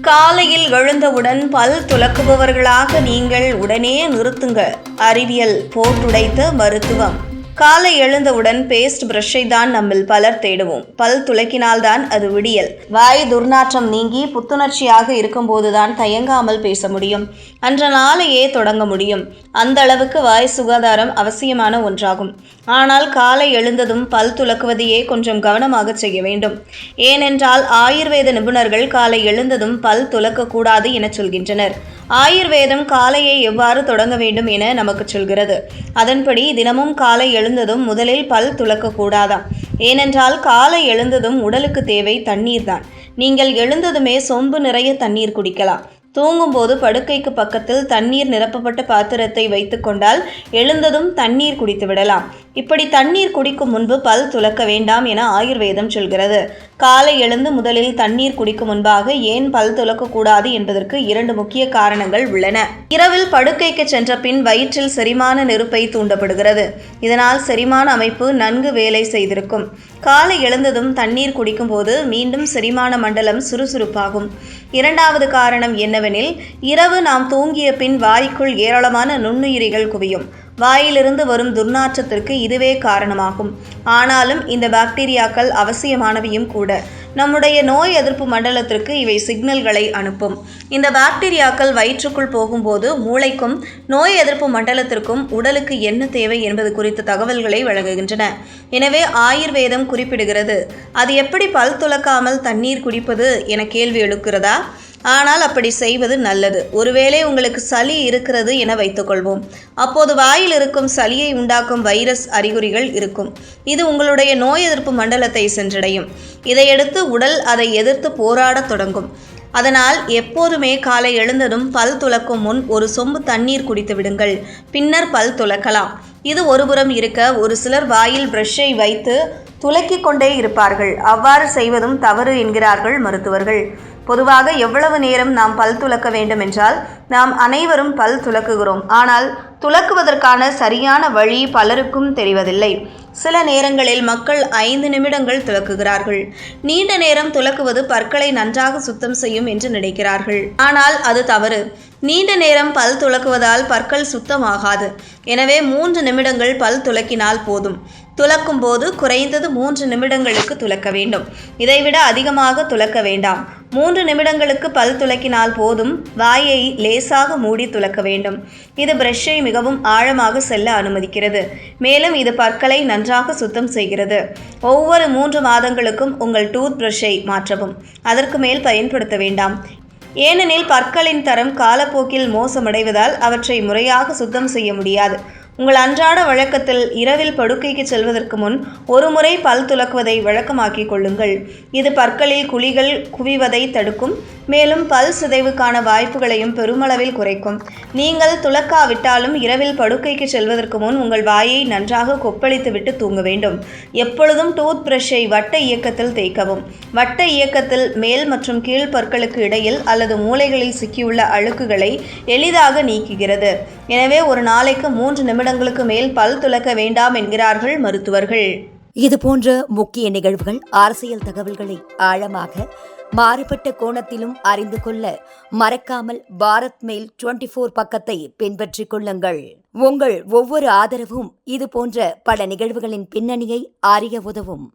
காலையில் எழுந்தவுடன் பல் துலக்குபவர்களாக நீங்கள் உடனே நிறுத்துங்க அறிவியல் போட்டுடைத்த மருத்துவம். காலை எழுந்தவுடன் பேஸ்ட் பிரஷை தான் நம்மில் பலர் தேடுவோம். பல் துலக்கினால்தான் அது விடியல். வாய் துர்நாற்றம் நீங்கி புத்துணர்ச்சியாக இருக்கும்போதுதான் தயங்காமல் பேச முடியும். அன்ற நாளையே தொடங்க முடியும். அந்த அளவுக்கு வாய் சுகாதாரம் அவசியமான ஒன்றாகும். ஆனால் காலை எழுந்ததும் பல் துலக்குவதையே கொஞ்சம் கவனமாக செய்ய வேண்டும். ஏனென்றால் ஆயுர்வேத நிபுணர்கள் காலை எழுந்ததும் பல் துலக்கக்கூடாது என சொல்கின்றனர். ஆயுர்வேதம் காலையை எவ்வாறு தொடங்க வேண்டும் என நமக்கு சொல்கிறது. அதன்படி தினமும் காலை எழுந்ததும் முதலில் பல் துலக்கக்கூடாதாம் ஏனென்றால் காலை எழுந்ததும் உடலுக்கு தேவை தண்ணீர் தான். நீங்கள் எழுந்ததுமே சொம்பு நிறைய தண்ணீர் குடிக்கலாம். தூங்கும்போது படுக்கைக்கு பக்கத்தில் தண்ணீர் நிரப்பப்பட்ட பாத்திரத்தை வைத்துக்கொண்டால் எழுந்ததும் தண்ணீர் குடித்து விடலாம் இப்படி தண்ணீர் குடிக்கும் முன்பு பல் துலக்க வேண்டாம் என ஆயுர்வேதம் சொல்கிறது. காலை எழுந்து முதலில் தண்ணீர் குடிக்கும் முன்பாக ஏன் பல் துலக்கக்கூடாது என்பதற்கு இரண்டு முக்கிய காரணங்கள் உள்ளன. இரவில் படுக்கைக்கு சென்ற பின் வயிற்றில் செரிமான நெருப்பை தூண்டப்படுகிறது. இதனால் செரிமான அமைப்பு நன்கு வேலை செய்திருக்கும். காலை எழுந்ததும் தண்ணீர் குடிக்கும்போது மீண்டும் செரிமான மண்டலம் சுறுசுறுப்பாகும். இரண்டாவது காரணம் என்னவெனில் இரவு நாம் தூங்கிய பின் வாய்க்குள் ஏராளமான நுண்ணுயிரிகள் குவியும். வாயிலிருந்து வரும் துர்நாற்றத்திற்கு இதுவே காரணமாகும். ஆனாலும் இந்த பாக்டீரியாக்கள் அவசியமானவையும் கூட. நம்முடைய நோய் எதிர்ப்பு மண்டலத்திற்கு இவை சிக்னல்களை அனுப்பும். இந்த பாக்டீரியாக்கள் வயிற்றுக்குள் போகும்போது மூளைக்கும் நோய் எதிர்ப்பு மண்டலத்திற்கும் உடலுக்கு என்ன தேவை என்பது குறித்த தகவல்களை வழங்குகின்றன. எனவே ஆயுர்வேதம் குறிப்பிடுகிறது. அது எப்படி பல் துலக்காமல் தண்ணீர் குடிப்பது என கேள்வி எழுக்கிறதா? ஆனால் அப்படி செய்வது நல்லது. ஒருவேளை உங்களுக்கு சளி இருக்கிறது என வைத்துக்கொள்வோம். அப்போது வாயில் இருக்கும் சளியை உண்டாக்கும் வைரஸ் அறிகுறிகள் இருக்கும். இது உங்களுடைய நோய் எதிர்ப்பு மண்டலத்தை சென்றடையும். இதையடுத்து உடல் அதை எதிர்த்து போராடத் தொடங்கும். அதனால் எப்போதுமே காலை எழுந்ததும் பல் துலக்கும் முன் ஒரு சொம்பு தண்ணீர் குடித்து விடுங்கள். பின்னர் பல் துலக்கலாம் இது ஒருபுறம் இருக்க ஒரு சிலர் வாயில் ப்ரஷ்ஷை வைத்து துலக்கிக் கொண்டே இருப்பார்கள். அவ்வாறு செய்வதும் தவறு என்கிறார்கள் மருத்துவர்கள். பொதுவாக எவ்வளவு நேரம் நாம் பல் துலக்க வேண்டும் என்றால் நாம் அனைவரும் பல் துலக்குகிறோம். ஆனால் துலக்குவதற்கான சரியான வழி பலருக்கும் தெரிவதில்லை. சில நேரங்களில் மக்கள் ஐந்து நிமிடங்கள் துலக்குகிறார்கள். நீண்ட நேரம் துலக்குவது பற்களை நன்றாக சுத்தம் செய்யும் என்று நினைக்கிறார்கள். ஆனால் அது தவறு. நீண்ட நேரம் பல் துலக்குவதால் பற்கள் சுத்தமாகாது. எனவே மூன்று நிமிடங்கள் பல் துலக்கினால் போதும். துலக்கும் போது குறைந்தது மூன்று நிமிடங்களுக்கு துலக்க வேண்டும். இதைவிட அதிகமாக துலக்க வேண்டாம். மூன்று நிமிடங்களுக்கு பல் துலக்கினால் போதும். வாயை லேசாக மூடி துலக்க வேண்டும். இது பிரஷ்ஷை மிகவும் ஆழமாக செல்ல அனுமதிக்கிறது. மேலும் இது பற்களை நன்றாக சுத்தம் செய்கிறது. ஒவ்வொரு மூன்று மாதங்களுக்கும் உங்கள் டூத் பிரஷ்ஷை மாற்றவும். அதற்கு மேல் பயன்படுத்த வேண்டாம். ஏனெனில் பற்களின் தரம் காலப்போக்கில் மோசமடைவதால் அவற்றை முறையாக சுத்தம் செய்ய முடியாது. உங்கள் அன்றாட வழக்கத்தில் இரவில் படுக்கைக்கு செல்வதற்கு முன் ஒரு முறை பல் துலக்குவதை வழக்கமாக்கிக் கொள்ளுங்கள். இது பற்களில் குழிகள் குவிவதை தடுக்கும். மேலும் பல் சிதைவுக்கான வாய்ப்புகளையும் பெருமளவில் குறைக்கும். நீங்கள் துலக்காவிட்டாலும் இரவில் படுக்கைக்கு செல்வதற்கு முன் உங்கள் வாயை நன்றாக கொப்பளித்துவிட்டு தூங்க வேண்டும். எப்பொழுதும் டூத் பிரஷை வட்ட இயக்கத்தில் தேய்க்கவும். வட்ட இயக்கத்தில் மேல் மற்றும் கீழ் பற்களுக்கு இடையில் அல்லது மூலைகளில் சிக்கியுள்ள அழுக்குகளை எளிதாக நீக்குகிறது. எனவே ஒரு நாளைக்கு மூன்று நிமிடங்களுக்கு மேல் பல் துலக்க வேண்டாம் என்கிறார்கள் மருத்துவர்கள். இது போன்ற முக்கிய நிகழ்வுகள் அரசியல் தகவல்களை ஆழமாக மாறுபட்ட கோணத்திலும் அறிந்து கொள்ள மறக்காமல் பாரத் மெயில் டுவெண்டி ஃபோர் பக்கத்தை பின்பற்றிக் கொள்ளுங்கள். உங்கள் ஒவ்வொரு ஆதரவும் இது போன்ற பல நிகழ்வுகளின் பின்னணியை அறிய உதவும்.